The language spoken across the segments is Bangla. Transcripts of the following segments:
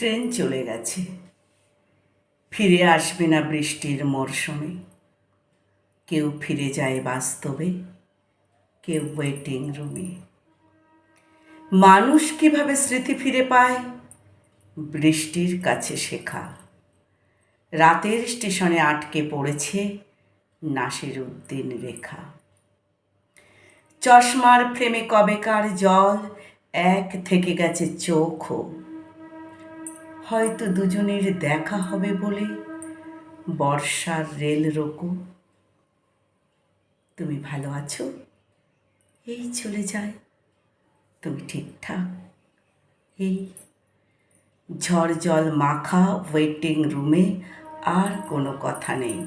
ট্রেন চলে গেছে। ফিরে আসবে না বৃষ্টির মরশুমে। কেউ ফিরে যায় বাস্তবে, কেউ ওয়েটিং রুমে মানুষ কীভাবে স্মৃতি ফিরে পায়? বৃষ্টির কাছে শেখা। রাতের স্টেশনে আটকে পড়েছে নাসির উদ্দিন রেখা। চশমার ফ্রেমে কবেকার জল, এক থেকে গেছে চোখও। হয়তো দুজনের দেখা হবে বলে বর্ষার রেল রোকো। তুমি ভালো আছো? এই চলে যায়। তুমি ঠিকঠাক? এই ঝড় জল মাখা ওয়েটিং রুমে আর কোনো কথা নেই।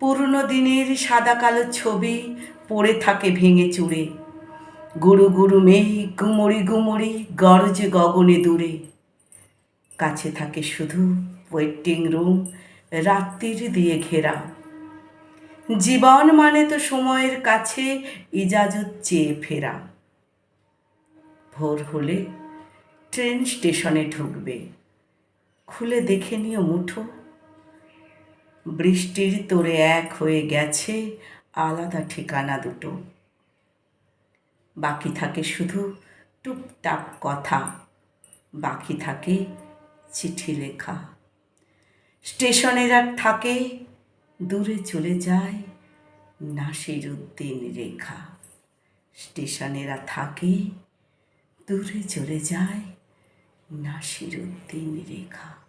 পুরনো দিনের সাদা কালো ছবি পড়ে থাকে ভেঙে চুড়ে। গুরু গুরু মেঘ, গুমড়ি গুমড়ি, গরজে গগনে দূরে। কাছে থাকে শুধু ওয়েটিং রুম রাত্রির দিয়ে ঘেরা। জীবন মানে তো সময়ের কাছে ইজাজত চেয়ে ফেরা। ভোর হলে ট্রেন স্টেশনে ঢুকবে। খুলে দেখে নিও মুঠো। বৃষ্টির তোরে এক হয়ে গেছে আলাদা ঠিকানা দুটো। বাকি থাকে শুধু টুপটাপ কথা। বাকি থাকে চিঠি লেখা। স্টেশনের আর থাকে, দূরে চলে যায় নাসির উদ্দিন রেখা। স্টেশনেরা থাকে, দূরে চলে যায় নাসির উদ্দিন রেখা।